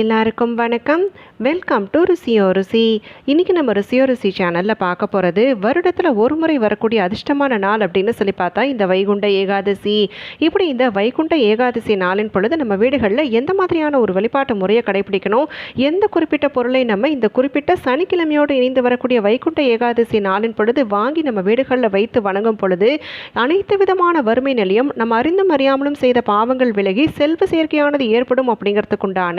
எல்லாருக்கும் வணக்கம். Welcome to ருசியோ ருசி. இன்றைக்கி நம்ம ருசியோ ருசி சேனலில் பார்க்க போகிறது வருடத்தில் ஒரு முறை வரக்கூடிய அதிர்ஷ்டமான நாள் அப்படின்னு சொல்லி பார்த்தா இந்த வைகுண்ட ஏகாதசி. இப்படி இந்த வைகுண்ட ஏகாதசி நாளின் பொழுது நம்ம வீடுகளில் எந்த மாதிரியான ஒரு வழிபாட்டு முறையை கடைபிடிக்கணும்? எந்த குறிப்பிட்ட பொருளை நம்ம இந்த குறிப்பிட்ட சனிக்கிழமையோடு இணைந்து வரக்கூடிய வைகுண்ட ஏகாதசி நாளின் பொழுது வாங்கி நம்ம வீடுகளில் வைத்து வணங்கும் பொழுது அனைத்து விதமான வறுமை நிலையம் நம்ம அறிந்தும் அறியாமலும் செய்த பாவங்கள் விலகி செல்வ சேர்க்கையானது ஏற்படும் அப்படிங்கிறதுக்குண்டான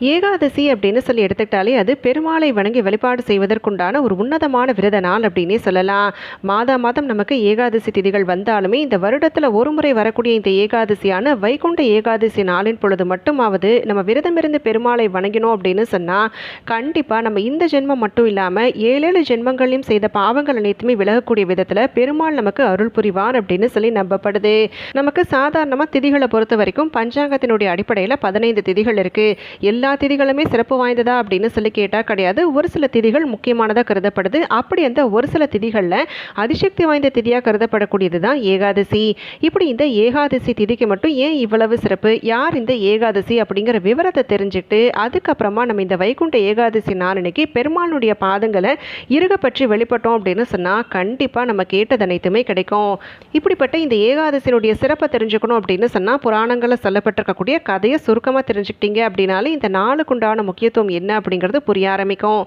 ஏகாதசி அப்படின்னு சொல்லி எடுத்துக்கிட்டாலே அது பெருமாளை வணங்கி வழிபாடு செய்வதற்குண்டான ஒரு உன்னதமான விரத நாள் அப்படின்னே சொல்லலாம். மாதா மாதம் நமக்கு ஏகாதசி திதிகள் வந்தாலுமே இந்த வருடத்தில் ஒரு முறை வரக்கூடிய இந்த ஏகாதசியான வைகுண்ட ஏகாதசி நாளின் பொழுது மட்டுமாவது நம்ம விரதமிருந்து பெருமாளை வணங்கினோம் அப்படின்னு சொன்னால் கண்டிப்பாக நம்ம இந்த ஜென்மம் மட்டும் இல்லாமல் ஏழேழு ஜென்மங்களையும் செய்த பாவங்கள் அனைத்துமே விலகக்கூடிய விதத்தில் பெருமாள் நமக்கு அருள் புரிவார் அப்படின்னு சொல்லி நம்பப்படுது. நமக்கு சாதாரணமாக திதிகளை பொறுத்த வரைக்கும் பஞ்சாங்கத்தினுடைய அடிப்படையில் பதினைந்து திதிகள் இருக்குது எல்லா எல்லா திதிகளுமே சிறப்பு வாய்ந்ததா அப்படின்னு சொல்லி கேட்டால் கிடையாது. ஒரு சில திதிகள் முக்கியமானதாக கருதப்படுது. அப்படி அந்த ஒரு சில திதிகளில் அதிசக்தி வாய்ந்த திதியாக கருதப்படக்கூடியது தான் ஏகாதசி. இப்படி இந்த ஏகாதசி திதிக்கு மட்டும் ஏன் இவ்வளவு சிறப்பு? யார் இந்த ஏகாதசி அப்படிங்கிற விவரத்தை தெரிஞ்சுக்கிட்டு அதுக்கப்புறமா நம்ம இந்த வைகுண்ட ஏகாதசி நாளனைக்கு பெருமாளுடைய பாதங்களை இருக பற்றி வெளிப்பட்டோம் அப்படின்னு சொன்னால் கண்டிப்பாக நம்ம கேட்டது அனைத்துமே கிடைக்கும். இப்படிப்பட்ட இந்த ஏகாதசியினுடைய சிறப்பை தெரிஞ்சுக்கணும் அப்படின்னு சொன்னால் புராணங்களில் சொல்லப்பட்டிருக்கக்கூடிய கதையை சுருக்கமாக தெரிஞ்சுக்கிட்டீங்க அப்படின்னாலே இந்த நாளுக்குண்டான முக்கியத்துவம் என்ன அப்படிங்கிறது புரிய ஆரம்பிக்கும்.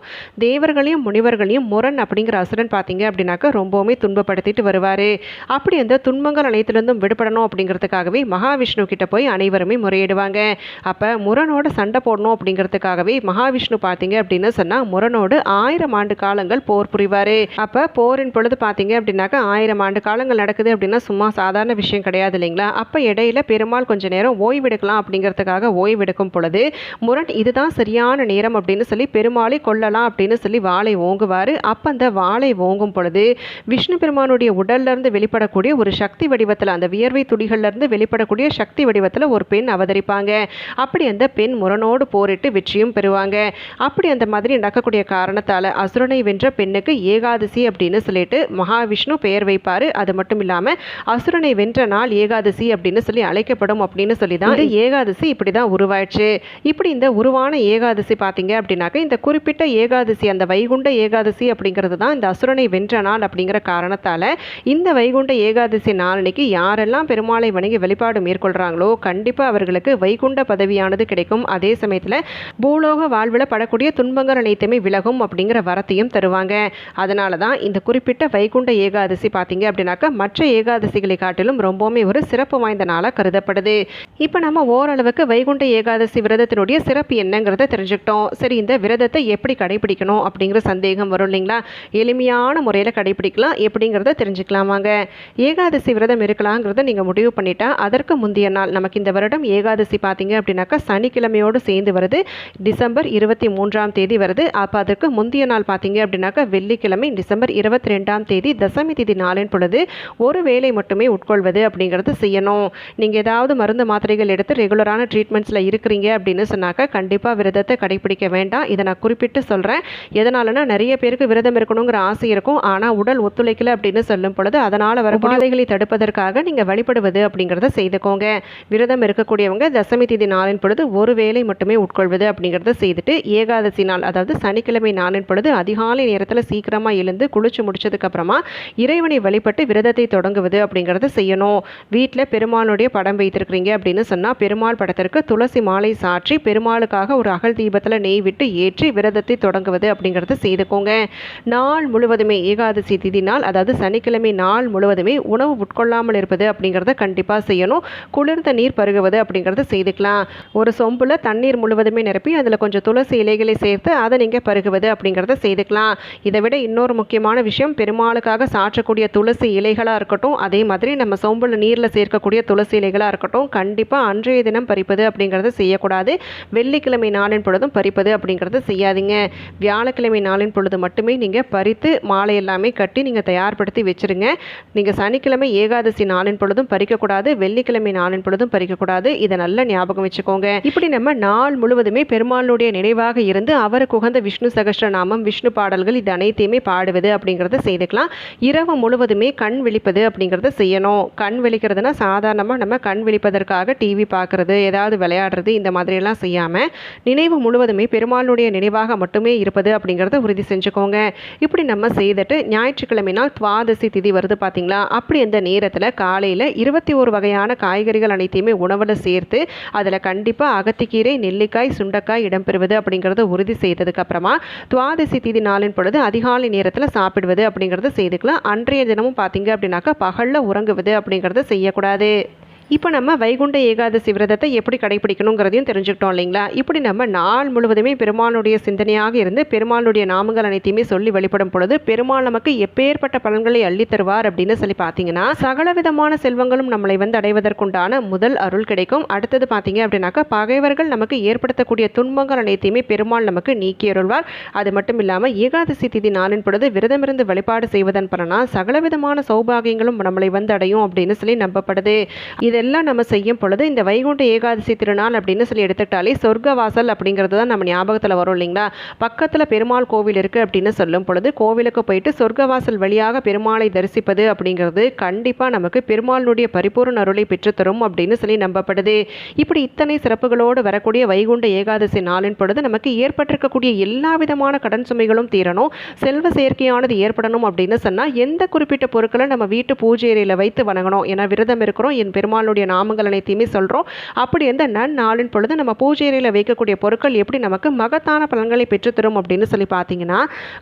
தேவர்களையும் முனிவர்களையும் முரண் அப்படிங்கிற அசுரன் பார்த்தீங்க அப்படின்னாக்கா ரொம்பவுமே துன்பப்படுத்திட்டு வருவார். அப்படி அந்த துன்பங்கள் அனைத்திலிருந்தும் விடுபடணும் அப்படிங்கிறதுக்காகவே மகாவிஷ்ணு கிட்ட போய் அனைவருமே முறையிடுவாங்க. அப்போ முரணோட சண்டை போடணும் அப்படிங்கிறதுக்காகவே மகாவிஷ்ணு பார்த்தீங்க அப்படின்னு சொன்னால் முரணோடு ஆயிரம் ஆண்டு காலங்கள் போர் புரிவார். அப்போ போரின் பொழுது பார்த்தீங்க அப்படின்னாக்கா ஆயிரம் ஆண்டு காலங்கள் நடக்குது அப்படின்னா சும்மா சாதாரண விஷயம் கிடையாது இல்லைங்களா? அப்போ இடையில பெருமாள் கொஞ்ச நேரம் ஓய்வெடுக்கலாம் அப்படிங்கிறதுக்காக ஓய்வெடுக்கும் பொழுது முரண் இதுதான் சரியான நேரம் அப்படின்னு சொல்லி பெருமாளை கொல்லலாம் அப்படின்னு சொல்லி வாளை ஓங்குவார். அப்போ அந்த வாளை ஓங்கும் பொழுது விஷ்ணு பெருமானுடைய உடல்ல இருந்து வெளிப்படக்கூடிய ஒரு சக்தி வடிவத்தில் அந்த வியர்வை துளிகள்ல இருந்து வெளிப்படக்கூடிய சக்தி வடிவத்தில் ஒரு பெண் அவதரிப்பாங்க. அப்படி அந்த பெண் முரணோடு போரிட்டு வெற்றியும் பெறுவாங்க. அப்படி அந்த மாதிரி நடக்கக்கூடிய காரணத்தால் அசுரனை வென்ற பெண்ணுக்கு ஏகாதசி அப்படின்னு சொல்லிட்டு மகாவிஷ்ணு பெயர் வைப்பார். அது மட்டும் இல்லாமல் அசுரனை வென்ற நாள் ஏகாதசி அப்படின்னு சொல்லி அழைக்கப்படும் அப்படின்னு சொல்லி தான் ஏகாதசி இப்படி தான் உருவாயிடுச்சு. இப்படி இந்த உருவான ஏகாதசி பார்த்தீங்க அப்படின்னாக்க இந்த குறிப்பிட்ட ஏகாதசி அந்த வைகுண்ட ஏகாதசி அப்படிங்கிறது தான் இந்த அசுரனை வென்ற நாள் அப்படிங்கிற காரணத்தால் இந்த வைகுண்ட ஏகாதசி நாளனைக்கு யாரெல்லாம் பெருமாளை வணங்கி வழிபாடு மேற்கொள்கிறாங்களோ கண்டிப்பாக அவர்களுக்கு வைகுண்ட பதவியானது கிடைக்கும். அதே சமயத்தில் பூலோக வாழ்வில் படக்கூடிய துன்பங்கள் அனைத்துமே விலகும் அப்படிங்கிற வரத்தையும் தருவாங்க. அதனால தான் இந்த குறிப்பிட்ட வைகுண்ட ஏகாதசி பார்த்தீங்க அப்படின்னாக்கா மற்ற ஏகாதசிகளை காட்டிலும் ரொம்பவுமே ஒரு சிறப்பு வாய்ந்த நாளாக கருதப்படுது. இப்போ நம்ம ஓரளவுக்கு வைகுண்ட ஏகாதசி விரதத்தினுடைய சிறப்பு என்னங்கிறத தெரிஞ்சுக்கிட்டோம். சரி இந்த விரதத்தை எப்படி கடைபிடிக்கணும் அப்படிங்கிற சந்தேகம் வரும் இல்லைங்களா? எளிமையான முறையில் கடைபிடிக்கலாம். எப்படிங்கிறத தெரிஞ்சுக்கலாமாங்க ஏகாதசி விரதம் இருக்கலாங்கிறத நீங்கள் முடிவு பண்ணிட்டா அதற்கு முந்தைய நாள் நமக்கு இந்த வருடம் ஏகாதசி பார்த்தீங்க அப்படின்னாக்கா சனிக்கிழமையோடு சேர்ந்து வருது. டிசம்பர் இருபத்தி மூன்றாம் தேதி வருது. அப்போ அதற்கு முந்தைய நாள் பார்த்தீங்க அப்படின்னாக்கா வெள்ளிக்கிழமை டிசம்பர் இருபத்தி ரெண்டாம் தேதி தசமி தேதி நாளின் பொழுது ஒரு வேலை மட்டுமே உட்கொள்வது அப்படிங்கிறது செய்யணும். நீங்கள் ஏதாவது மருந்து மாத்திரைகள் எடுத்து ரெகுலரான ட்ரீட்மெண்ட்ஸில் இருக்கிறீங்க அப்படின்னு சொன்னாக்கா கண்டிப்பாக விரதத்தை கடைபிடிக்க வேண்டாம். இதை நான் குறிப்பிட்டு சொல்கிறேன் எதனாலனா நிறைய பேருக்கு விரதம் இருக்கணுங்கிற ஆசை இருக்கும். ஆனால் உடல் ஒத்துழைக்கல அப்படின்னு சொல்லும் பொழுது அதனால் வர உபாதைகளை தடுப்பதற்காக நீங்கள் வழிபடுவது அப்படிங்கிறத செய்துக்கோங்க. விரதம் இருக்கக்கூடியவங்க தசமி தேதி நாளின் பொழுது ஒரு வேளை மட்டுமே உட்கொள்வது அப்படிங்கிறத செய்துட்டு ஏகாதசி நாள் அதாவது சனிக்கிழமை நாளின் பொழுது அதிகாலை நேரத்தில் சீக்கிரமாக எழுந்து குளிச்சு முடிச்சதுக்கப்புறமா இறைவனை வழிபட்டு விரதத்தை தொடங்குவது அப்படிங்கிறத செய்யணும். வீட்டில் பெருமாளுடைய படம் வைத்திருக்கிறீங்க அப்படின்னு சொன்னால் பெருமாள் படத்திற்கு துளசி மாலை சாற்றி பெருமாளுக்காக ஒரு அகல் தீபத்தில் நெய் விட்டு ஏற்றி விரதத்தை தொடங்குவது அப்படிங்கிறத செய்துக்கோங்க. நாள் முழுவதுமே ஏகாதசி திதி நாள் அதாவது சனிக்கிழமை நாள் முழுவதுமே உணவு உட்கொள்ளாமல் இருப்பது அப்படிங்கிறத கண்டிப்பாக செய்யணும். குளிர்ந்த நீர் பருகுவது அப்படிங்கிறத செய்துக்கலாம். ஒரு சொம்பில் தண்ணீர் முழுவதுமே நிரப்பி அதில் கொஞ்சம் துளசி இலைகளை சேர்த்து அதை நீங்கள் பருகுவது அப்படிங்கிறத செய்துக்கலாம். இதை விட இன்னொரு முக்கியமான விஷயம் பெருமாளுக்காக சாற்றக்கூடிய துளசி இலைகளாக இருக்கட்டும் அதே மாதிரி நம்ம சொம்பில் நீரில் சேர்க்கக்கூடிய துளசி இலைகளாக இருக்கட்டும் கண்டிப்பாக அன்றைய தினம் பறிப்பது அப்படிங்கிறத செய்யக்கூடாது. வெள்ளிக்கிழமை நாளின் பொழுதும் பறிப்பது அப்படிங்கிறத செய்யாதீங்க. வியாழக்கிழமை நாளின் பொழுது மட்டுமே நீங்கள் பறித்து மாலை எல்லாமே கட்டி நீங்கள் தயார்படுத்தி வச்சுருங்க. நீங்கள் சனிக்கிழமை ஏகாதசி நாளின் பொழுதும் பறிக்கக்கூடாது. வெள்ளிக்கிழமை நாளின் பொழுதும் பறிக்கக்கூடாது. இதை நல்ல ஞாபகம் வச்சுக்கோங்க. இப்படி நம்ம நாள் முழுவதுமே பெருமாளுடைய நினைவாக இருந்து அவருக்கு உகந்த விஷ்ணு சகஸ்ரநாமம் விஷ்ணு பாடல்கள் இது அனைத்தையுமே பாடுவது அப்படிங்கிறத செய்துக்கலாம். இரவு முழுவதுமே கண் விழிப்பது அப்படிங்கிறத செய்யணும். கண் விழிக்கிறதுனா சாதாரணமாக நம்ம கண் விழிப்பதற்காக டிவி பார்க்குறது ஏதாவது விளையாடுறது இந்த மாதிரியெல்லாம் செய்யாமல் நினைவு முழுவதுமே பெருமாளுடைய நினைவாக மட்டுமே இருப்பது அப்படிங்கிறத உறுதி செஞ்சுக்கோங்க. இப்படி நம்ம செய்துட்டு ஞாயிற்றுக்கிழமை நாள் துவாதசி திதி வருது பார்த்தீங்களா அப்படி அந்த நேரத்தில் காலையில் இருபத்தி ஒரு வகையான காய்கறிகள் அனைத்தையுமே உணவில் சேர்த்து அதில் கண்டிப்பாக அகத்திக்கீரை நெல்லிக்காய் சுண்டக்காய் இடம்பெறுவது அப்படிங்கிறத உறுதி செய்ததுக்கப்புறமா துவாதசி திதி நாளின் பொழுது அதிகாலை நேரத்தில் சாப்பிடுவது அப்படிங்கிறத செய்துக்கலாம். அன்றைய தினமும் பார்த்தீங்க அப்படின்னாக்கா பகலில் உறங்குவது அப்படிங்கிறத செய்யக்கூடாது. இப்போ நம்ம வைகுண்ட ஏகாதசி விரதத்தை எப்படி கடைபிடிக்கணுங்கிறதையும் தெரிஞ்சுக்கிட்டோம் இல்லைங்களா? இப்படி நம்ம நாள் முழுவதுமே பெருமாளுடைய சிந்தனையாக இருந்து பெருமாளுடைய நாமங்கள் அனைத்தையுமே சொல்லி வழிபடும் பொழுது பெருமாள் நமக்கு எப்பேற்பட்ட பலன்களை அள்ளி தருவார் அப்படின்னு சொல்லி பார்த்தீங்கன்னா சகல விதமான செல்வங்களும் நம்மளை வந்து அடைவதற்குண்டான முதல் அருள் கிடைக்கும். அடுத்தது பார்த்தீங்க அப்படின்னாக்கா பகைவர்கள் நமக்கு ஏற்படுத்தக்கூடிய துன்பங்கள் அனைத்தையுமே பெருமாள் நமக்கு நீக்கி அருள்வார். அது மட்டும் இல்லாமல் ஏகாதசி திதி நாளின் பொழுது விரதமிருந்து வழிபாடு செய்வதன் பலனா சகலவிதமான சௌபாகியங்களும் நம்மளை வந்து அடையும் அப்படின்னு சொல்லி நம்பப்படுது. இது இதெல்லாம் நம்ம செய்யும் பொழுது இந்த வைகுண்ட ஏகாதசி திருநாள் அப்படின்னு சொல்லி எடுத்துக்கிட்டாலே சொர்க்க வாசல் அப்படிங்கிறது தான் நம்ம ஞாபகத்தில் வரும் இல்லைங்களா? பக்கத்தில் பெருமாள் கோவில் இருக்குது அப்படின்னு சொல்லும் பொழுது கோவிலுக்கு போயிட்டு சொர்க்க வாசல் வழியாக பெருமாளை தரிசிப்பது அப்படிங்கிறது கண்டிப்பாக நமக்கு பெருமாளுடைய பரிபூர்ண அருளை பெற்றுத்தரும் அப்படின்னு சொல்லி நம்பப்படுது. இப்படி இத்தனை சிறப்புகளோடு வரக்கூடிய வைகுண்ட ஏகாதசி நாளின் பொழுது நமக்கு ஏற்பட்டிருக்கக்கூடிய எல்லா விதமான கடன் சுமைகளும் தீரணும் செல்வ செயற்கையானது ஏற்படணும் அப்படின்னு சொன்னால் எந்த குறிப்பிட்ட பொருட்களை நம்ம வீட்டு பூஜை அறையில் வைத்து வணங்கணும்? ஏன்னா விரதம் இருக்கிறோம் என் பெருமாள் பெருமாளுடைய நாமங்கள் அனைத்தையுமே சொல்கிறோம் அப்படி எந்த நன்னாளின் பொழுது நம்ம பூஜை அறையில் வைக்கக்கூடிய பொருட்கள் எப்படி நமக்கு மகத்தான பலன்களை பெற்றுத்தரும் அப்படின்னு சொல்லி பார்த்தீங்கன்னா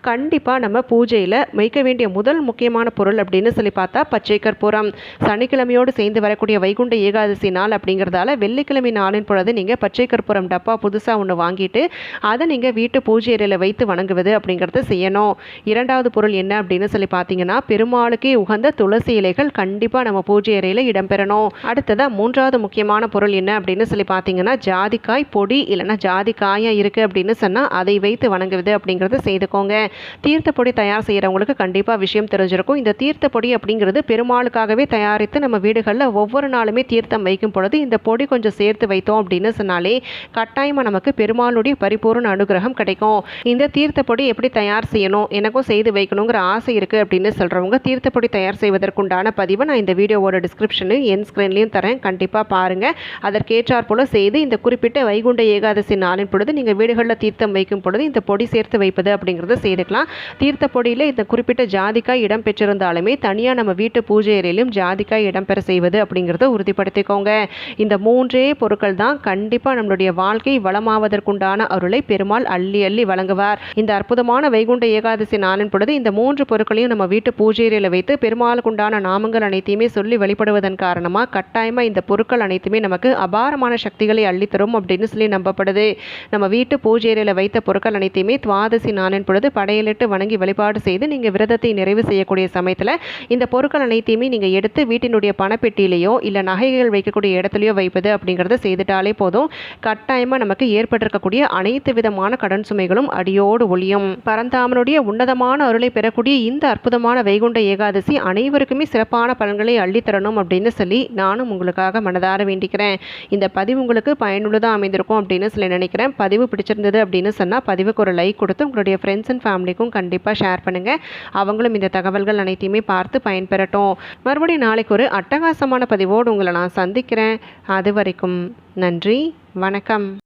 கண்டிப்பாக நம்ம பூஜையில் வைக்க வேண்டிய முதல் முக்கியமான பொருள் அப்படின்னு சொல்லி பார்த்தா பச்சை கற்பூரம். சனிக்கிழமையோடு சேர்ந்து வரக்கூடிய வைகுண்ட ஏகாதசி நாள் அப்படிங்கிறதால வெள்ளிக்கிழமை நாளின் பொழுது நீங்கள் பச்சை கற்பூரம் டப்பா புதுசாக ஒன்று வாங்கிட்டு அதை நீங்கள் வீட்டு பூஜை அறையில் வைத்து வணங்குவது அப்படிங்கிறத செய்யணும். இரண்டாவது பொருள் என்ன அப்படின்னு சொல்லி பார்த்தீங்கன்னா பெருமாளுக்கே உகந்த துளசி இலைகள் கண்டிப்பாக நம்ம பூஜை அறையில் இடம்பெறணும். அடுத்ததாக மூன்றாவது முக்கியமான பொருள் என்ன அப்படின்னு சொல்லி பார்த்தீங்கன்னா ஜாதிக்காய் பொடி இல்லைனா ஜாதிக்காயாக இருக்குது அப்படின்னு சொன்னால் அதை வைத்து வணங்குவது அப்படிங்கிறத செய்துக்கோங்க. தீர்த்த பொடி தயார் செய்கிறவங்களுக்கு கண்டிப்பாக விஷயம் தெரிஞ்சிருக்கும். இந்த தீர்த்த பொடி அப்படிங்கிறது பெருமாளுக்காகவே தயாரித்து நம்ம வீடுகளில் ஒவ்வொரு நாளுமே தீர்த்தம் வைக்கும் பொழுது இந்த பொடி கொஞ்சம் சேர்த்து வைத்தோம் அப்படின்னு சொன்னாலே கட்டாயமாக நமக்கு பெருமாளுடைய பரிபூர்ண அனுகிரகம் கிடைக்கும். இந்த தீர்த்த பொடி எப்படி தயார் செய்யணும் எனக்கும் செய்து வைக்கணுங்கிற ஆசை இருக்குது அப்படின்னு சொல்கிறவங்க தீர்த்த பொடி தயார் செய்வதற்குண்டான பதிவை நான் இந்த வீடியோவோட டிஸ்கிரிப்ஷனு என் ஸ்க்ரீனில் வீடியோலையும் தரேன். கண்டிப்பாக பாருங்கள் அதற்கேற்றார் போல செய்து இந்த குறிப்பிட்ட வைகுண்ட ஏகாதசி நாளின் பொழுது நீங்கள் வீடுகளில் தீர்த்தம் வைக்கும் பொழுது இந்த பொடி சேர்த்து வைப்பது அப்படிங்கிறத செய்துக்கலாம். தீர்த்த பொடியில் இந்த குறிப்பிட்ட ஜாதிக்காய் இடம் பெற்றிருந்தாலுமே தனியாக நம்ம வீட்டு பூஜை அறையிலும் ஜாதிக்காய் இடம்பெற செய்வது அப்படிங்கிறத உறுதிப்படுத்திக்கோங்க. இந்த மூன்றே பொருட்கள் தான் கண்டிப்பாக நம்மளுடைய வாழ்க்கை வளமாவதற்குண்டான அருளை பெருமாள் அள்ளி அள்ளி வழங்குவார். இந்த அற்புதமான வைகுண்ட ஏகாதசி நாளின் பொழுது இந்த மூன்று பொருட்களையும் நம்ம வீட்டு பூஜை அறையில் வைத்து பெருமாளுக்குண்டான நாமங்கள் அனைத்தையுமே சொல்லி வழிபடுவதன் காரணமாக கட்டாயமாக இந்த பொருட்கள் அனைத்துமே நமக்கு அபாரமான சக்திகளை அள்ளித்தரும் அப்படின்னு சொல்லி நம்பப்படுது. நம்ம வீட்டு பூஜையில் வைத்த பொருட்கள் அனைத்தையுமே துவாதசி நாளின் பொழுது படையலிட்டு வணங்கி வழிபாடு செய்து நீங்கள் விரதத்தை நிறைவு செய்யக்கூடிய சமயத்தில் இந்த பொருட்கள் அனைத்தையுமே நீங்கள் எடுத்து வீட்டினுடைய பணப்பெட்டியிலையோ இல்லை நகைகள் வைக்கக்கூடிய இடத்துலையோ வைப்பது அப்படிங்கிறத செய்துட்டாலே போதும். கட்டாயமாக நமக்கு ஏற்பட்டிருக்கக்கூடிய அனைத்து விதமான கடன் சுமைகளும் அடியோடு ஒளியும். பரந்தாமனுடைய உன்னதமான அருளை பெறக்கூடிய இந்த அற்புதமான வைகுண்ட ஏகாதசி அனைவருக்குமே சிறப்பான பலன்களை அள்ளித்தரணும் அப்படின்னு சொல்லி நான் நானும் உங்களுக்காக மனதார வேண்டிக்கிறேன். இந்த பதிவு உங்களுக்கு பயனுள்ளதாக அமைந்திருக்கும் அப்படின்னு சொல்லி நினைக்கிறேன். பதிவு பிடிச்சிருந்தது அப்படின்னு சொன்னால் பதிவுக்கு ஒரு லைக் கொடுத்து உங்களுடைய ஃப்ரெண்ட்ஸ் அண்ட் ஃபேமிலிக்கும் கண்டிப்பாக ஷேர் பண்ணுங்கள் அவங்களும் இந்த தகவல்கள் அனைத்தையுமே பார்த்து பயன்பெறட்டும். மறுபடியும் நாளைக்கு ஒரு அட்டகாசமான பதிவோடு உங்களை நான் சந்திக்கிறேன். அது வரைக்கும் நன்றி வணக்கம்.